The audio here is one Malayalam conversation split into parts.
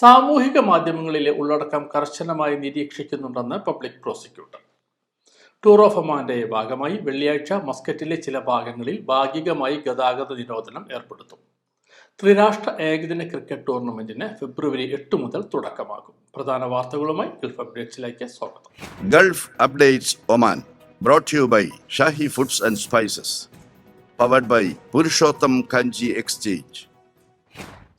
സാമൂഹിക മാധ്യമങ്ങളിലെ ഉള്ളടക്കം കർശനമായി നിരീക്ഷിക്കുന്നുണ്ടെന്ന് പബ്ലിക് പ്രോസിക്യൂട്ടർ. ടൂർ ഓഫ് ഒമാന്റെ ഭാഗമായി വെള്ളിയാഴ്ച മസ്കറ്റിലെ ചില ഭാഗങ്ങളിൽ ഭാഗികമായി ഗതാഗത നിരോധനം ഏർപ്പെടുത്തും. ത്രിരാഷ്ട്ര ഏകദിന ക്രിക്കറ്റ് ടൂർണമെന്റിന് ഫെബ്രുവരി എട്ട് മുതൽ തുടക്കമാകും. പ്രധാന വാർത്തകളുമായി ഗൾഫ് അപ്ഡേറ്റ്സിലേക്ക് സ്വാഗതം. Gulf Updates Oman brought you by Shahi Foods and Spices powered by Purushottam Kanji Exchange.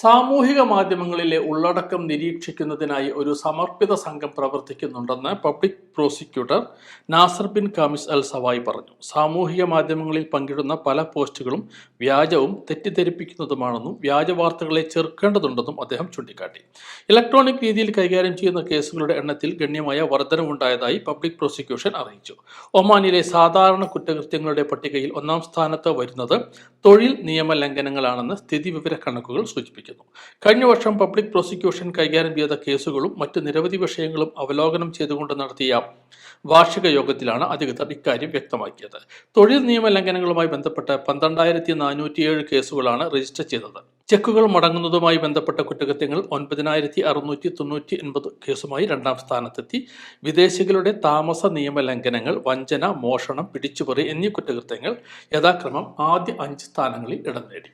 സാമൂഹിക മാധ്യമങ്ങളിലെ ഉള്ളടക്കം നിരീക്ഷിക്കുന്നതിനായി ഒരു സമർപ്പിത സംഘം പ്രവർത്തിക്കുന്നുണ്ടെന്ന് public prosecutor Nasser bin Khamis al Sawai പറഞ്ഞു. സാമൂഹിക മാധ്യമങ്ങളിൽ പങ്കിടുന്ന പല പോസ്റ്റുകളും വ്യാജവും തെറ്റിദ്ധരിപ്പിക്കുന്നതുമാണെന്നും വ്യാജ വാർത്തകളെ ചെറുക്കേണ്ടതുണ്ടെന്നും അദ്ദേഹം ചൂണ്ടിക്കാട്ടി. ഇലക്ട്രോണിക് രീതിയിൽ കൈകാര്യം ചെയ്യുന്ന കേസുകളുടെ എണ്ണത്തിൽ ഗണ്യമായ വർധനവുണ്ടായതായി പബ്ലിക് പ്രോസിക്യൂഷൻ അറിയിച്ചു. ഒമാനിലെ സാധാരണ കുറ്റകൃത്യങ്ങളുടെ പട്ടികയിൽ ഒന്നാം സ്ഥാനത്ത് വരുന്നത് തൊഴിൽ നിയമ ലംഘനങ്ങളാണെന്ന് സ്ഥിതിവിവര കണക്കുകൾ സൂചിപ്പിക്കുന്നു കഴിഞ്ഞ വർഷം പബ്ലിക് പ്രോസിക്യൂഷൻ കൈകാര്യം ചെയ്ത കേസുകളും മറ്റ് നിരവധി വിഷയങ്ങളും അവലോകനം ചെയ്തുകൊണ്ട് നടത്തിയ വാർഷിക യോഗത്തിലാണ് അധികൃതർ ഇക്കാര്യം വ്യക്തമാക്കിയത്. തൊഴിൽ നിയമ ലംഘനങ്ങളുമായി ബന്ധപ്പെട്ട് പന്ത്രണ്ടായിരത്തി നാനൂറ്റിയേഴ് കേസുകളാണ് രജിസ്റ്റർ ചെയ്തത്. ചെക്കുകൾ മടങ്ങുന്നതുമായി ബന്ധപ്പെട്ട കുറ്റകൃത്യങ്ങൾ ഒൻപതിനായിരത്തി അറുന്നൂറ്റി തൊണ്ണൂറ്റി എൺപത് കേസുമായി രണ്ടാം സ്ഥാനത്തെത്തി. വിദേശികളുടെ താമസ നിയമ ലംഘനങ്ങൾ വഞ്ചന മോഷണം പിടിച്ചുപറി എന്നീ കുറ്റകൃത്യങ്ങൾ യഥാക്രമം ആദ്യ അഞ്ച് സ്ഥാനങ്ങളിൽ ഇടം നേടി.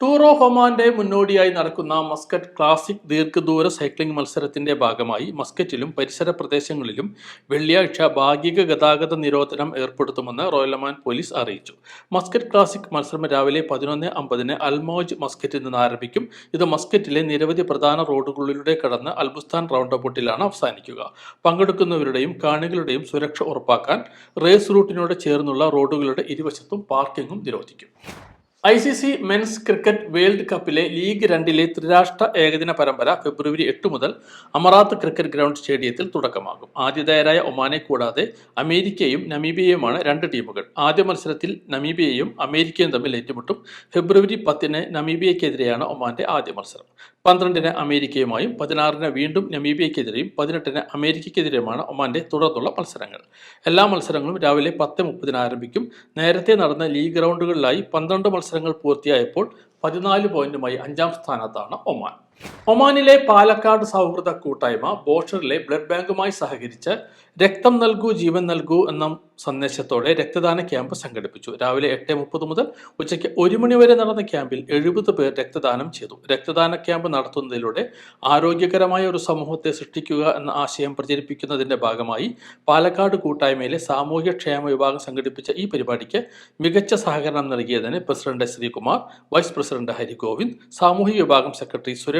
ടൂർ ഓഫ് ഒമാന്റെ മുന്നോടിയായി നടക്കുന്ന മസ്കറ്റ് ക്ലാസിക് ദീർഘദൂര സൈക്ലിംഗ് മത്സരത്തിന്റെ ഭാഗമായി മസ്കറ്റിലും പരിസര പ്രദേശങ്ങളിലും വെള്ളിയാഴ്ച ഭാഗിക ഗതാഗത നിരോധനം ഏർപ്പെടുത്തുമെന്ന് റോയൽ ഒമാൻ പോലീസ് അറിയിച്ചു. മസ്കറ്റ് ക്ലാസിക് മത്സരം രാവിലെ പതിനൊന്ന് അമ്പതിന് അൽമോജ് മസ്കറ്റിൽ നിന്ന് ആരംഭിക്കും. ഇത് മസ്കറ്റിലെ നിരവധി പ്രധാന റോഡുകളിലൂടെ കടന്ന് അൽബുസ്ഥാൻ റൗണ്ട് അബൌട്ടിലാണ് അവസാനിക്കുക. പങ്കെടുക്കുന്നവരുടെയും കാണികളുടെയും സുരക്ഷ ഉറപ്പാക്കാൻ റേസ് റൂട്ടിനോട് ചേർന്നുള്ള റോഡുകളുടെ ഇരുവശത്തും പാർക്കിംഗും നിരോധിക്കും. I C C men's cricket world കപ്പിലെ league രണ്ടിലെ ത്രിരാഷ്ട്ര ഏകദിന പരമ്പര ഫെബ്രുവരി എട്ട് മുതൽ അമറാത്ത് ക്രിക്കറ്റ് ഗ്രൗണ്ട് സ്റ്റേഡിയത്തിൽ തുടക്കമാകും. ആതിഥേയരായ ഒമാനെ കൂടാതെ അമേരിക്കയും നമീബിയയുമാണ് രണ്ട് ടീമുകൾ. ആദ്യ മത്സരത്തിൽ നമീബിയയും അമേരിക്കയും തമ്മിൽ ഏറ്റുമുട്ടും. ഫെബ്രുവരി പത്തിന് നമീബിയക്കെതിരെയാണ് ഒമാന്റെ ആദ്യ മത്സരം. പന്ത്രണ്ടിന് അമേരിക്കയുമായും പതിനാറിന് വീണ്ടും നമീബിയക്കെതിരെയും പതിനെട്ടിന് അമേരിക്കയ്ക്കെതിരെയുമാണ് ഒമാന്റെ തുടർന്നുള്ള മത്സരങ്ങൾ. എല്ലാ മത്സരങ്ങളും രാവിലെ പത്ത് മുപ്പതിന് ആരംഭിക്കും. നേരത്തെ നടന്ന ലീഗ് റൗണ്ടുകളിലായി പന്ത്രണ്ട് മത്സരങ്ങൾ പൂർത്തിയായപ്പോൾ പതിനാല് പോയിന്റുമായി അഞ്ചാം സ്ഥാനത്താണ് ഒമാൻ. ഒമാനിലെ പാലക്കാട് സൗഹൃദ കൂട്ടായ്മ ബോഷറിലെ ബ്ലഡ് ബാങ്കുമായി സഹകരിച്ച് രക്തം നൽകൂ ജീവൻ നൽകൂ എന്ന സന്ദേശത്തോടെ രക്തദാന ക്യാമ്പ് സംഘടിപ്പിച്ചു. രാവിലെ എട്ട് മുപ്പത് മുതൽ ഉച്ചയ്ക്ക് ഒരു മണി വരെ നടന്ന ക്യാമ്പിൽ എഴുപത് പേർ രക്തദാനം ചെയ്തു. രക്തദാന ക്യാമ്പ് നടത്തുന്നതിലൂടെ ആരോഗ്യകരമായ ഒരു സമൂഹത്തെ സൃഷ്ടിക്കുക എന്ന ആശയം പ്രചരിപ്പിക്കുന്നതിന്റെ ഭാഗമായി പാലക്കാട് കൂട്ടായ്മയിലെ സാമൂഹ്യ ക്ഷേമ വിഭാഗം സംഘടിപ്പിച്ച ഈ പരിപാടിക്ക് മികച്ച സഹകരണം നൽകിയതിന് president Sreekumar vice president Harigovind സാമൂഹിക വിഭാഗം സെക്രട്ടറി